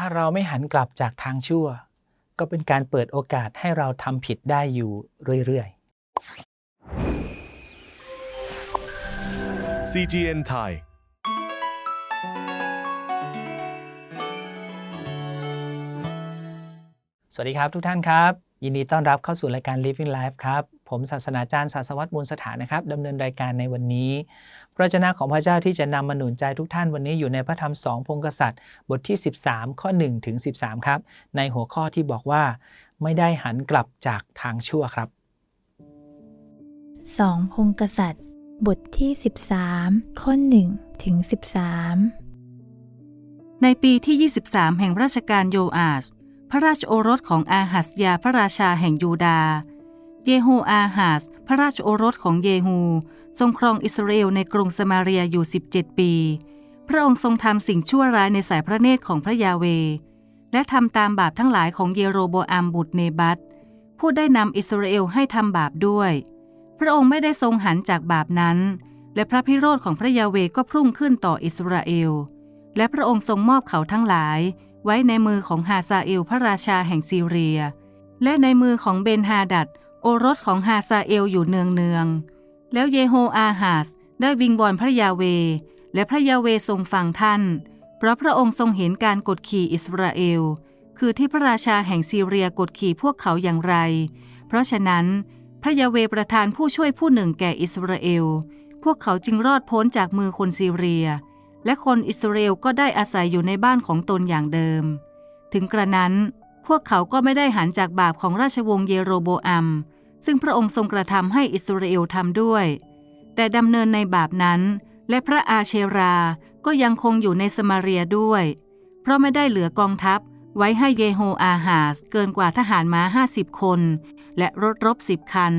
ถ้าเราไม่หันกลับจากทางชั่ว ก็เป็นการเปิดโอกาสให้เราทำผิดได้อยู่เรื่อย CGN Thai ๆสวัสดีครับทุกท่านครับ ยินดีต้อนรับเข้าสู่รายการ Living Life ครับ ผมศาสนาจารย์ศาสวัตรมูลสถานนะครับดำเนินรายการในวันนี้ พระวจนะของพระเจ้าที่จะนำมาหนุนใจทุกท่านวันนี้อยู่ในพระธรรมสองพงกษัตริย์ บทที่ 13 ข้อ1ถึง13 ครับ ในหัวข้อที่บอกว่า ไม่ได้หันกลับจากทางชั่วครับสองพงกษัตริย์ บทที่ 13 ข้อ1ถึง13 ในปีที่ 23 แห่งราชการโยอาชพระราชโอรสของอาหัสยาพระราชาแห่งยูดาห์ เยโฮอาหัสพระราชโอรสของเยฮู ทรงครองอิสราเอลในกรุงสมาเรียอยู่ 17 ปี พระองค์ทรงทำสิ่งชั่วร้ายในสายพระเนตรของพระยาเว และทำตามบาปทั้งหลายของเยโรโบอัมบุตรเนบัตผู้ได้นำอิสราเอลให้ทำบาปด้วย พระองค์ไม่ได้ทรงหันจากบาปนั้น และพระพิโรธของพระยาเวก็พุ่งขึ้นต่ออิสราเอล และพระองค์ทรงมอบเขาทั้งหลาย ไว้ในมือของฮาซาเอลพระราชาแห่งซีเรีย และในมือของเบนฮาดัด โอรสของฮาซาเอลอยู่เนืองเนืองๆแล้วเยโฮอาฮาสได้วิงวอนพระยาเว และพระยาเวทรงฟังท่าน เพราะพระองค์ทรงเห็นการกดขี่อิสราเอล คือที่พระราชาแห่งซีเรียกดขี่พวกเขาอย่างไร เพราะฉะนั้น พระยาเวประทานผู้ช่วยผู้หนึ่งแก่อิสราเอล พวกเขาจึงรอดพ้นจากมือคนซีเรีย และคนอิสราเอลก็ได้อาศัยอยู่ในบ้านของตนอย่างเดิม ถึงกระนั้น พวกเขาก็ไม่ได้หันจากบาปของราชวงศ์เยโรโบอัม ซึ่งพระองค์ทรงกระทำให้อิสราเอลทำด้วย แต่ดำเนินในบาปนั้น และพระอาเชราก็ยังคงอยู่ในสมาเรียด้วย เพราะไม่ได้เหลือกองทัพไว้ให้เยโฮอาหาสเกินกว่าทหารม้าห้าสิบคน และรถรบสิบคัน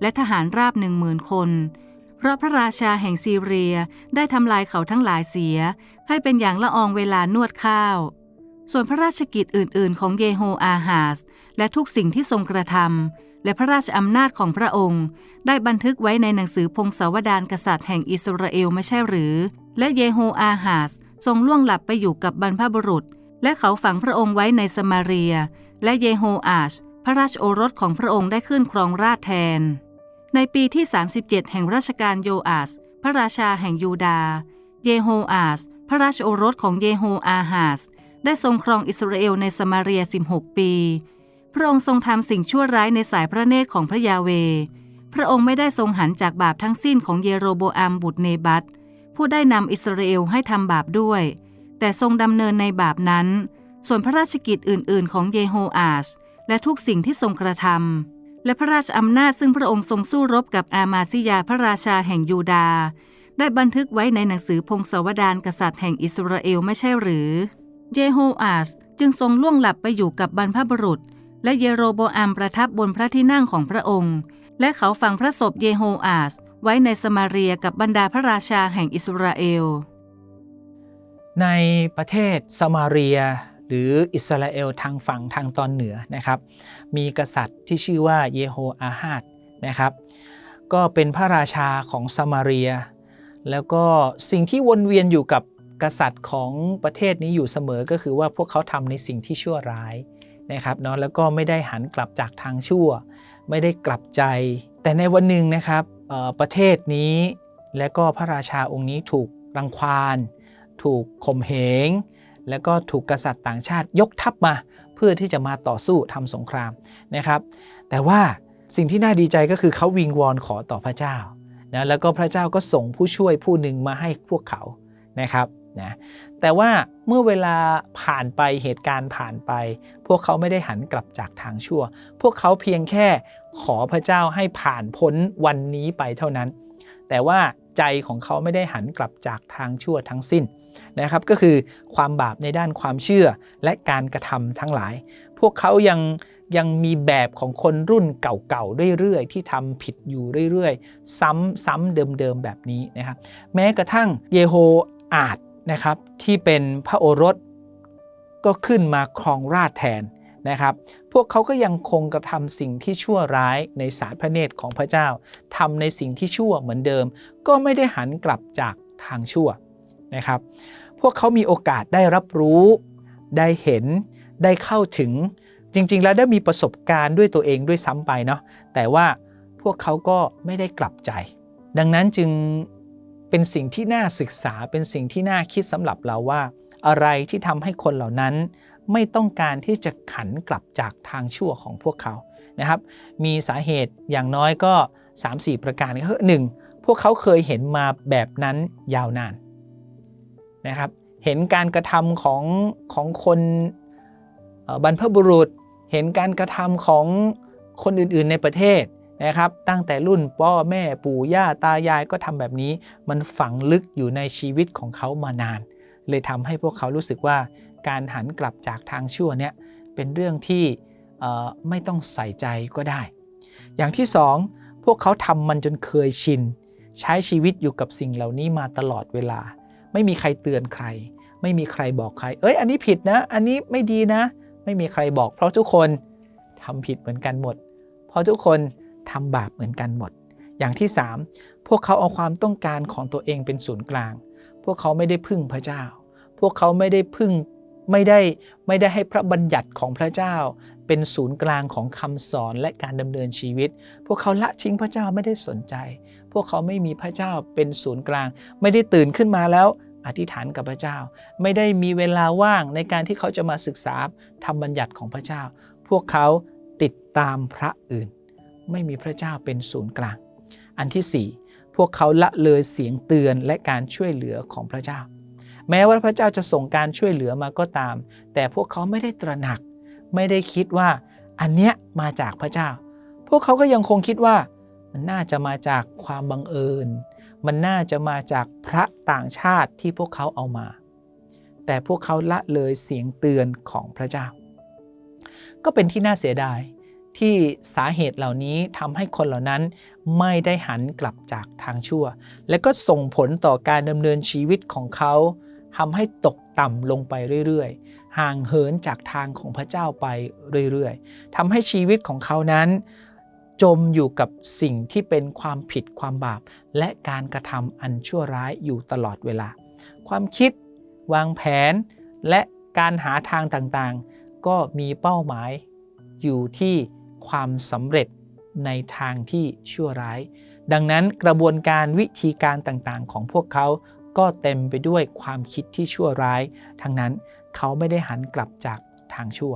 และทหารราบหนึ่งหมื่นคน เพราะพระราชาแห่งซีเรียได้ทำลายเขาทั้งหลายเสีย ให้เป็นอย่างละอองเวลานวดข้าว ส่วนพระราชกิจอื่น ๆ ของเยโฮอาหาสและทุกสิ่งที่ทรงกระทำ และพระราชอำนาจของพระองค์ ได้บันทึกไว้ในหนังสือพงศาวดารกษัตริย์แห่งอิสราเอลไม่ใช่หรือ และเยโฮอาหาสทรงล่วงหลับไปอยู่กับบรรพบุรุษ และเขาฝังพระองค์ไว้ในสมาเรีย และเยโฮอาช พระราชโอรสของพระองค์ได้ขึ้นครองราชแทน ในปีที่ 37 แห่งราชการโยอาส พระราชาแห่งยูดาห์เยโฮอาส พระราชโอรสของเยโฮอาหาส ได้ทรงครองอิสราเอลในสมาเรีย 16 ปี พระองค์ทรงทำสิ่งชั่วร้ายในสายพระเนตรของพระยาเว พระองค์ไม่ได้ทรงหันจากบาปทั้งสิ้นของเยโรโบอัมบุตรเนบัตผู้ได้นำอิสราเอลให้ทำบาปด้วย แต่ทรงดำเนินในบาปนั้น ส่วนพระราชกิจอื่น ๆ ของเยโฮอาช และทุกสิ่งที่ทรงกระทำและพระราชอำนาจซึ่งพระองค์ทรงสู้รบกับอามาซิยาพระราชาแห่งยูดาห์ได้บันทึกไว้ในหนังสือพงศาวดารกษัตริย์แห่งอิสราเอลไม่ใช่หรือ เยโฮอาชจึงทรงล่วงหลับไปอยู่กับบรรพบุรุษ และเยโรโบอัมประทับบนพระที่นั่งของพระองค์ และเขาฝังพระศพเยโฮอาชไว้ในสมาเรียกับบรรดาพระราชาแห่งอิสราเอล ในประเทศสมาเรียหรืออิสราเอลทางฝั่งทางตอนเหนือนะครับ มีกษัตริย์ที่ชื่อว่าเยโฮอาฮาดนะครับ ก็เป็นพระราชาของสมาเรีย แล้วก็สิ่งที่วนเวียนอยู่กับกษัตริย์ของประเทศนี้อยู่เสมอก็คือว่าพวกเขาทำในสิ่งที่ชั่วร้าย นะครับเนาะแล้วก็ไม่ได้หันกลับจากทางชั่ว ไม่ได้กลับใจ แต่ในวันหนึ่งนะครับประเทศนี้และก็พระราชาองค์นี้ถูกรังควานถูกข่มเหง แล้วก็ถูกกษัตริย์ต่างชาติยกทัพมาเพื่อที่จะมาต่อสู้ทำสงครามนะครับ แต่ว่าสิ่งที่น่าดีใจก็คือเขาวิงวอนขอต่อพระเจ้านะแล้วก็พระเจ้าก็ส่งผู้ช่วยผู้หนึ่งมาให้พวกเขานะครับ นะแต่ว่าเมื่อเวลาผ่านไปเหตุการณ์ผ่านไป พวกเขาไม่ได้หันกลับจากทางชั่ว พวกเขาเพียงแค่ขอพระเจ้าให้ผ่านพ้นวันนี้ไปเท่านั้น แต่ว่าใจของเขาไม่ได้หันกลับจากทางชั่วทั้งสิ้นนะครับก็คือความบาปในด้านความเชื่อและการกระทำทั้งหลาย พวกเขายังยังมีแบบของคนรุ่นเก่าๆเรื่อยๆที่ทำผิดอยู่เรื่อยๆ ซ้ำซ้ำเดิมๆแบบนี้นะครับแม้กระทั่งเยโฮอาด นะครับที่เป็นพระโอรสก็ขึ้นมาครองราชแทนนะครับ พวกเขาก็ยังคงกระทำสิ่งที่ชั่วร้ายในสายพระเนตรของพระเจ้าทำในสิ่งที่ชั่วเหมือนเดิม ก็ไม่ได้หันกลับจากทางชั่วนะครับ พวกเขามีโอกาสได้รับรู้ ได้เห็นได้เข้าถึงจริง ๆ แล้วได้มีประสบการณ์ด้วยตัวเองด้วยซ้ำไปเนาะแต่ว่าพวกเขาก็ไม่ได้กลับใจ ดังนั้นจึง เป็นสิ่งที่น่าศึกษาเป็นสิ่งที่น่าคิดสำหรับเราว่า อะไรที่ทำให้คนเหล่านั้น ไม่ต้องการที่จะขันกลับจากทางชั่วของพวกเขานะครับ มีสาเหตุอย่างน้อยก็ 3-4 ประการก็คือหนึ่งพวกเขาเคยเห็นมาแบบนั้นยาวนานนะครับ เห็นการกระทำของของคนบรรพบุรุษ เห็นการกระทำของคนอื่นๆในประเทศ นะครับ ตั้งแต่รุ่นพ่อแม่ปู่ย่าตายายก็ทำแบบนี้ มันฝังลึกอยู่ในชีวิตของเขามานาน เลยทำให้พวกเขารู้สึกว่าการหันกลับจากทางชั่วเนี่ยเป็นเรื่องที่ไม่ต้องใส่ใจก็ได้ อย่างที่สองพวกเขาทำมันจนเคยชิน ใช้ชีวิตอยู่กับสิ่งเหล่านี้มาตลอดเวลา ไม่มีใครเตือนใคร ไม่มีใครบอกใคร เอ้ย อันนี้ผิดนะ อันนี้ไม่ดีนะ ไม่มีใครบอก เพราะทุกคนทำผิดเหมือนกันหมด เพราะทุกคน ทำบาปเหมือนกันหมด อย่างที่3พวกเขาเอาความต้องการของตัวเองเป็นศูนย์กลาง พวกเขาไม่ได้พึ่งพระเจ้า พวกเขาไม่ได้พึ่งไม่ได้ไม่ได้ให้พระบัญญัติของพระเจ้า เป็นศูนย์กลางของคำสอนและการดำเนินชีวิต พวกเขาละทิ้งพระเจ้าไม่ได้สนใจ พวกเขาไม่มีพระเจ้าเป็นศูนย์กลาง ไม่ได้ตื่นขึ้นมาแล้วอธิษฐานกับพระเจ้า ไม่ได้มีเวลาว่างในการที่เขาจะมาศึกษาทำบัญญัติของพระเจ้า พวกเขาติดตามพระอื่น ไม่มีพระเจ้าเป็นศูนย์กลาง อันที่ 4 พวกเขาละเลยเสียงเตือนและการช่วยเหลือของพระเจ้า แม้ว่าพระเจ้าจะส่งการช่วยเหลือมาก็ตาม แต่พวกเขาไม่ได้ตระหนัก ไม่ได้คิดว่าอันเนี้ยมาจากพระเจ้า พวกเขาก็ยังคงคิดว่า มันน่าจะมาจากความบังเอิญ มันน่าจะมาจากพระต่างชาติที่พวกเขาเอามา แต่พวกเขาละเลยเสียงเตือนของพระเจ้า ก็เป็นที่น่าเสียดาย ที่สาเหตุเหล่านี้ทำให้คนเหล่านั้นไม่ได้หันกลับจากทางชั่ว และก็ส่งผลต่อการดำเนินชีวิตของเขาทำให้ตกต่ำลงไปเรื่อยๆ ห่างเหินจากทางของพระเจ้าไปเรื่อยๆทำให้ชีวิตของเขานั้น จมอยู่กับสิ่งที่เป็นความผิดความบาป และการกระทำอันชั่วร้ายอยู่ตลอดเวลา ความคิด วางแผน และการหาทางต่างๆ ก็มีเป้าหมายอยู่ที่ ความสำเร็จในทางที่ชั่วร้าย ดังนั้นกระบวนการวิธีการต่างๆ ของพวกเขาก็เต็มไปด้วยความคิดที่ชั่วร้าย ทั้งนั้นเขาไม่ได้หันกลับจากทางชั่ว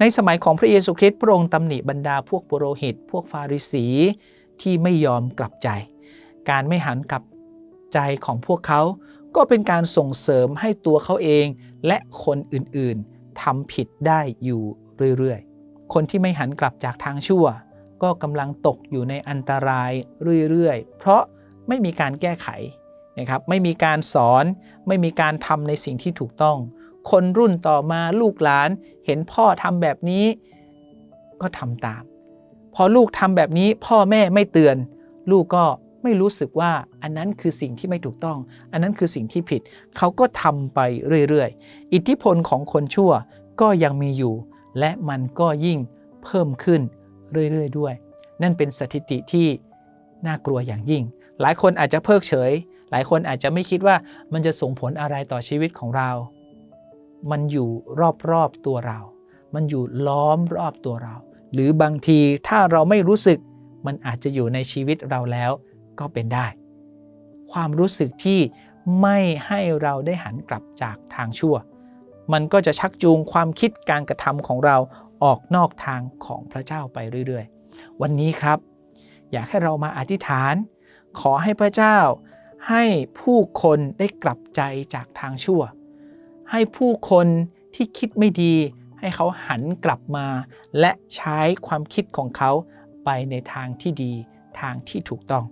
ในสมัยของพระเยซูคริสต์พระองค์ตำหนิบรรดาพวกปุโรหิต พวกฟาริสีที่ไม่ยอมกลับใจ การไม่หันกลับใจของพวกเขา ก็เป็นการส่งเสริมให้ตัวเขาเองและคนอื่นๆทำผิดได้อยู่เรื่อยๆ คนที่ไม่หันกลับจากทางชั่ว ก็กำลังตกอยู่ในอันตรายเรื่อยๆ เพราะไม่มีการแก้ไขนะครับ ไม่มีการสอน ไม่มีการทำในสิ่งที่ถูกต้อง คนรุ่นต่อมาลูกหลานเห็นพ่อทำแบบนี้ก็ทำตาม พอลูกทำแบบนี้พ่อแม่ไม่เตือน ลูกก็ไม่รู้สึกว่าอันนั้นคือสิ่งที่ไม่ถูกต้อง อันนั้นคือสิ่งที่ผิด เขาก็ทำไปเรื่อยๆ อิทธิพลของคนชั่วก็ยังมีอยู่ และมันก็ยิ่งเพิ่มขึ้นเรื่อยๆด้วย นั่นเป็นสถิติที่น่ากลัวอย่างยิ่ง หลายคนอาจจะเพิกเฉย หลายคนอาจจะไม่คิดว่ามันจะส่งผลอะไรต่อชีวิตของเรา มันอยู่รอบๆตัวเรา มันอยู่ล้อมรอบตัวเรา หรือบางทีถ้าเราไม่รู้สึก มันอาจจะอยู่ในชีวิตเราแล้วก็เป็นได้ ความรู้สึกที่ไม่ให้เราได้หันกลับจากทางชั่ว มันก็จะชักจูงความคิดการกระทำของเราออกนอกทางของพระเจ้าไปเรื่อยๆ วันนี้ครับ อยากให้เรามาอธิษฐาน ขอให้พระเจ้า ให้ผู้คนได้กลับใจจากทางชั่ว ให้ผู้คนที่คิดไม่ดี ให้เขาหันกลับมา และใช้ความคิดของเขาไปในทางที่ดีทางที่ถูกต้อง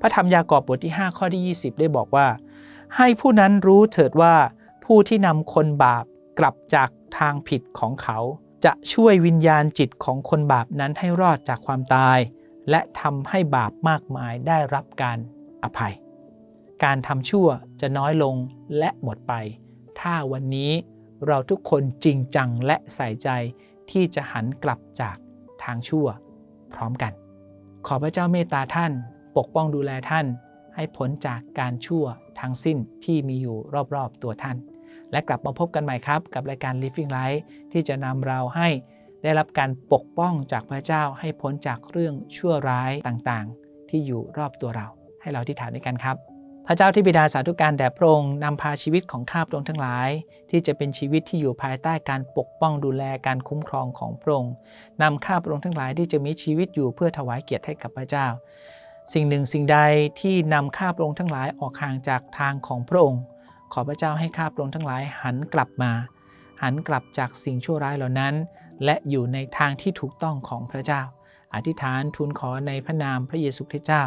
พระธรรมยากอบบทที่ 5 ข้อที่ 20 ได้บอกว่า ให้ผู้นั้นรู้เถิดว่า ผู้ที่นำคนบาปกลับจากทางผิดของเขา จะช่วยวิญญาณจิตของคนบาปนั้นให้รอดจากความตาย และทำให้บาปมากมายได้รับการอภัย การทำชั่วจะน้อยลงและหมดไป ถ้าวันนี้เราทุกคนจริงจังและใส่ใจที่จะหันกลับจากทางชั่ว พร้อมกัน ขอพระเจ้าเมตตาท่าน ปกป้องดูแลท่าน ให้พ้นจากการชั่วทั้งสิ้นที่มีอยู่รอบๆตัวท่าน และกลับมาพบกันใหม่ครับ กับรายการ Living Life ที่จะนำเราให้ได้รับการปกป้องจากพระเจ้าให้พ้นจากเรื่องชั่วร้ายต่างๆ ที่อยู่รอบตัวเรา ให้เราที่ฐานด้วยกันครับ พระเจ้าที่บิดาสาธุการแด่พระองค์นำพาชีวิตของข้าพระองค์ทั้งหลาย ที่จะเป็นชีวิตที่อยู่ภายใต้การปกป้องดูแลการคุ้มครองของพระองค์นำข้าพระองค์ทั้งหลายที่จะมีชีวิตอยู่เพื่อถวายเกียรติให้กับพระเจ้า สิ่งหนึ่งสิ่งใดที่นำข้าพระองค์ทั้งหลายออกห่างจากทางของพระองค์ ขอพระเจ้าให้ข้าพระองค์ทั้งหลายหันกลับมา หันกลับจากสิ่งชั่วร้ายเหล่านั้น และอยู่ในทางที่ถูกต้องของพระเจ้า อธิษฐานทูลขอในพระนามพระเยซูคริสต์เจ้า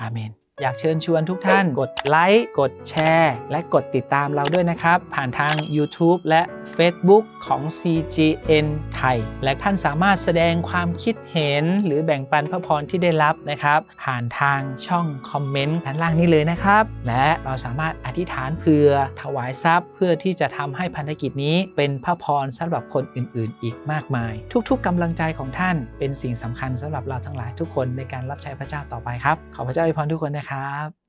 อาเมน อยากเชิญชวนทุกท่านกดไลค์ กดแชร์ และกดติดตามเราด้วยนะครับ ผ่านทาง YouTube และ Facebook ของ CGN ไทย และท่านสามารถแสดงความคิดเห็น หรือแบ่งปันพระพรที่ได้รับนะครับ ผ่านทางช่องคอมเมนต์ด้านล่างนี้เลยนะครับ และเราสามารถอธิษฐานเพื่อถวายทรัพย์เพื่อที่จะทำให้พันธกิจนี้เป็นพระพรสำหรับคนอื่น ๆ อีกมากมาย ทุก ๆกำลังใจของท่านเป็นสิ่งสำคัญสำหรับเราทั้งหลายทุกคนในการรับใช้พระเจ้าต่อไปครับ ขอพระเจ้าอวยพรทุกคนนะครับ